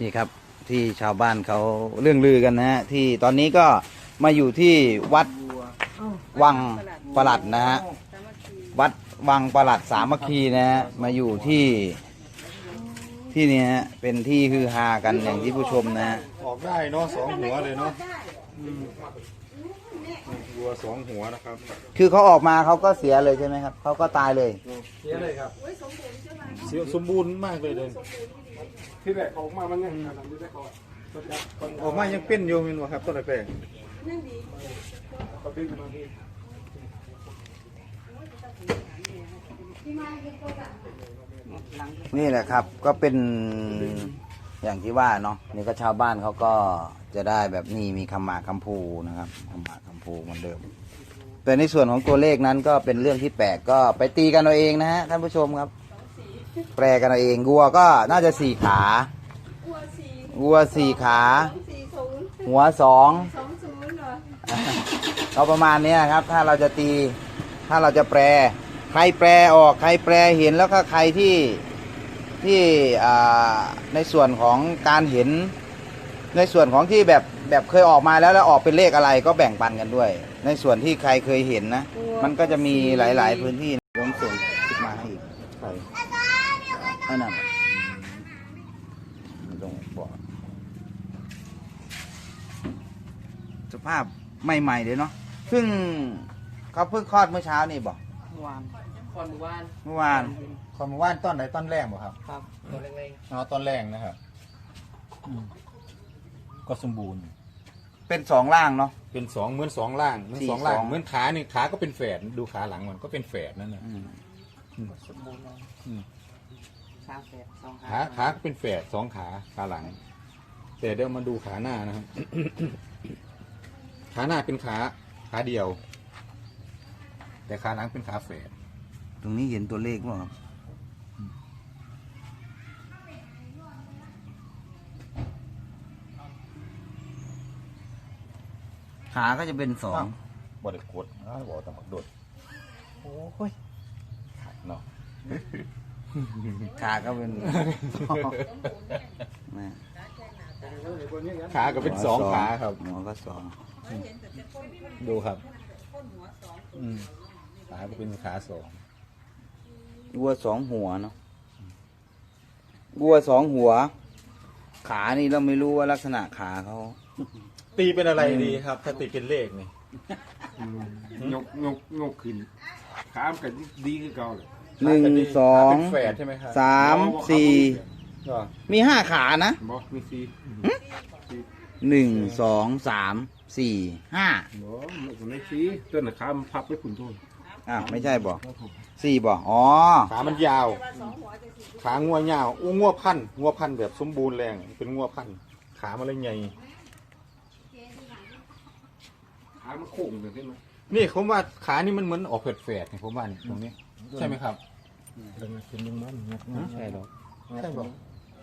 นี่ครับที่ชาวบ้านเขาเรื่องลือกันนะฮะที่ตอนนี้ก็มาอยู่ที่วัดวังประหลัดนะฮะวัดวังประหลัดสามัคคีนะฮะมาอยู่ที่ที่นี่ฮะเป็นที่ฮือฮากันอย่างที่ผู้ชมนะฮะออกได้เนาะสองหัวเลยเนาะอืมวัวสองหัวนะครับคือเขาออกมาเขาก็เสียเลยใช่ไหมครับเขาก็ตายเลย เสียเลยครับเสียสมบูรณ์มากเลยเลย ที่แรกออกมามันยังขนาดนี้ได้ก่อนออกมายังเป็นอยู่แมินวะครับต้นไม้แปลงก็ดึงมาที่นี่แหละครับก็เป็นอย่างที่ว่าเนาะนี่ก็ชาวบ้านเขาก็จะได้แบบนี้มีคำหมากคำพูนะครับคำหมากคำพูเหมือนเดิม แต่ในส่วนของตัวเลขนั้นก็เป็นเรื่องที่แปลกก็ไปตีกันเอาเองนะฮะท่านผู้ชมครับ แปลกันเอาเองวัวก็น่าจะสี่ขา วัวสี่วัวสี่ขาสี่ศูนย์หัวสองสองศูนย์เหรอก็ประมาณเนี้ยครับ ถ้าเราจะตี ถ้าเราจะแปล ใครแปลออก ใครแปลเห็นแล้วก็ใครที่ที่อ่าในส่วนของการเห็น ในส่วนของที่แบบแบบเคยออกมาแล้วแล้วออกเป็นเลขอะไรก็แบ่งปันกันด้วย ในส่วนที่ใครเคยเห็นนะ มันก็จะมีหลาย ๆ พื้นที่ผมส่งคลิปมาให้อีกใครอันนั้นไม่ต้อง บอกสภาพใหม่ๆเลยเนาะซึ่งเขาเพิ่งคลอดเมื่อเช้านี่บอกเมื่อวานก่อนเมื่อวานเมื่อวานความว่านต้นไหนต้นแรกบ่ครับครับตัวเล็กอ๋อต้นแรกนะครับอืมก็สมบูรณ์ เป็นสองล่างเนาะ เป็นสองเหมือนสองล่างเหมือนสี่สองล่างสอง เหมือนขานี่ขาก็เป็นแฝดดูขาหลังมันก็เป็นแฝดนั่นนะอืม ๆสมบูรณ์เลยอืม สามแปดสองขาขาขาก็เป็นแฝดสองขาขาหลัง แต่เดี๋ยวมาดูขาหน้านะครับ ขาหน้าเป็นขาขาเดียว แต่ขาหลังเป็นขาแฝดตรงนี้เห็นตัวเลขมั้งครับ ขาก็จะเป็นสองบไดกดอ้าวบอกตำรวจโดดโอ้ยเนาะ ขาก็เป็นนะขาก็เป็นสองขาครับหัวก็สองดูครับอืมขาก็เป็นขาสองวัวสองหัวเนาะวัวสองหัว ขานี่เราไม่รู้ว่าลักษณะขาเขาตีเป็นอะไรดีครับ ถ้าตีเป็นเลขนี่ยกยกยกขึ้นขามกันดีขึ้นเก่าเลย หนึ่งสองเป็นแฝดใช่ไหมครับสามสี่ก็มีห้าขานะบอกมีสีหนึ่งสองสามสี่ห้าบอกมันไม่สีต้นขามพับไปขุนทุนอะไม่ใช่บอกสี่บอกอ๋อขามันยาว ขางัวยาวอู้งัวพันธุ์งัวพันธุ์แบบสมบูรณ์แรงเป็นงัวพันธุ์ขามันเลยใหญ่ขามันโค้งเลยใช่ไหมนี่ผมว่าขานี่มันเหมือนออกแฝดๆนี่ผมว่านี่ตรงนี้ ใช่ไหมครับเป็นยังมันไม่ใช่หรอกใช่บอก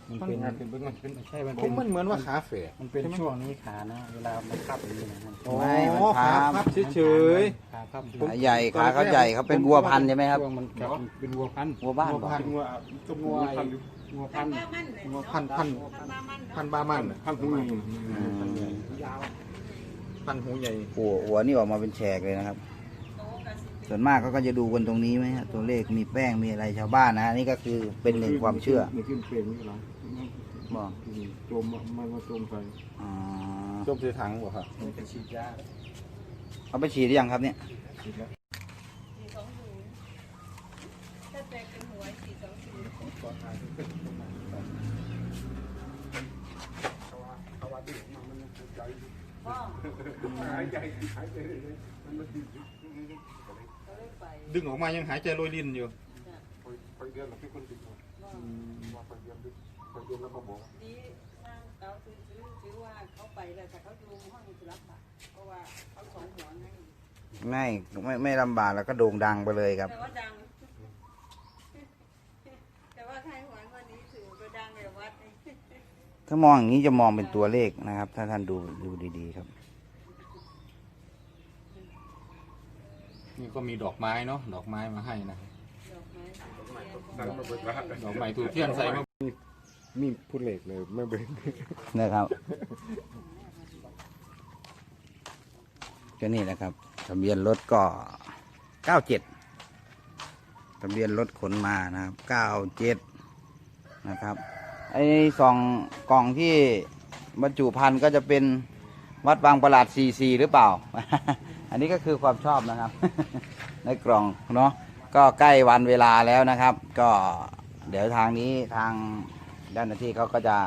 มันเป็นเป็นเป็นเป็นใช่มันผเป็มนมันเหมือนว่าขาแฝดมันเป็นช่วงนี้ขานะเวลามันขับอย่างนี้นะมันอ๋อไม่มันขาพับพับเฉยขาขับขาใหญ่ขาเขาใหญ่เขาเป็นวัวพันธุ์ใช่ไหมครับช่วงมันครับเป็นวัวพันธุ์วัวบ้านบอกเป็นวัวตัววัวพันธุ์วัวพันธุ์ๆงัวพันธุ์พันธุ์พันธุ์บามันน่ะพันธุ์หูใหญ่พันธุ์ใหญ่พันธุ์หูใหญ่หัวหัวนี่ออกมาเป็นแฉกเลยนะครับ ส่วนมากเขาก็จะดูกันตรงนี้ไหมฮะตัวเลขมีแป้งมีอะไรชาวบ้านนะนี่ก็คือเป็นหนึ่งความเชื่อมันขึ้นเป็นนี่หรอบอกจมมันมาจมไปอ๋อจมใส่ถังบ่ครับมันเป็นฉีดยาเอาไปฉีดหรือยังครับเนี่ยถ้าแปลงเป็นหัวสี่สองศูนย์ ดึงออกมายังหายใจโรยรินอยู่ไปเดือนละพี่คนติดมาว่าไปเดือนไปเดือนแล้วมาบอกดีสร้างเขาถือถือถือว่าเขาไปแล้วแต่เขาอยู่ห้องสุรับอะเพราะว่าเขาสองหัวไงไม่ไม่ไม่ลำบากแล้วก็โด่งดังไปเลยครับ แต่ว่าดัง แต่ว่าท้ายหัววันนี้ถือว่าดังในวัดนี่ถ้ามองอย่างนี้จะมองเป็นตัวเลขนะครับ ถ้าท่านดูดูดี ๆ ครับ นี่ก็มีดอกไม้เนาะดอกไม้มาให้นะดอกไม้ดังมาเบิดละดอกไม้ถูกเทียนใส่มามีผู้เล็กเลยไม่เบิ่งนะครับก็นี่นะครับทะเบียนรถก็เก้าเจ็ดทะเบียนรถขนมานะครับเก้าเจ็ดนะครับไอ้สองกล่องที่บรรจุพันธุ์ก็จะเป็นวัดบางประหลาดซีซีหรือเปล่า อันนี้ก็คือความชอบนะครับ ในกล่องเนาะก็ใกล้วันเวลาแล้วนะครับ ก็เดี๋ยวทางนี้ทางด้านหน้าที่เขาก็จะ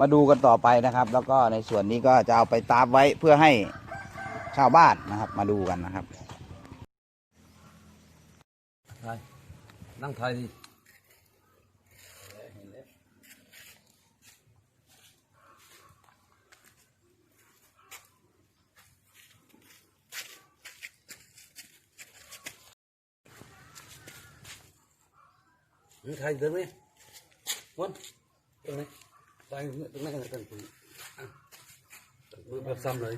มาดูกันต่อไปนะครับ แล้วก็ในส่วนนี้ก็จะเอาไปตาบไว้เพื่อให้ชาวบ้านนะครับ มาดูกันนะครับนั่งไทยดิ นั่งไทยเดินไหมวันตรงไหนไปตรงไหนกันตรงนี้อะมือแบบซ้ำเลย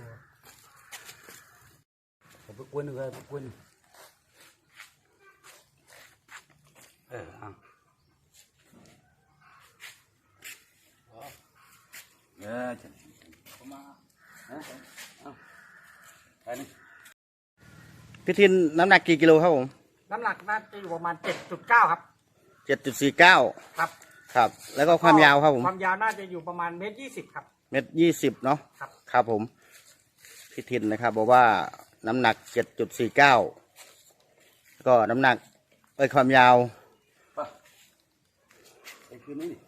ผมไปกวนเลยไปกวนเออเอาเออจะเอามาเอาเอาไปนี่พี่ทินน้ำหนักกี่กิโลครับผม น้ำหนักน่าจะอยู่ประมาณ 7.9 ครับ เจ็ดจุดสี่เก้าครับ ครับ แล้วก็ความยาวครับผม ความยาวน่าจะอยู่ประมาณเมตรยี่สิบครับ เมตรยี่สิบเนาะครับ ครับผมพี่ทินนะครับ บอกว่าน้ำหนักเจ็ดจุดสี่เก้าก็น้ำหนักเอ้ยความยาว ไปคืนนี้นี่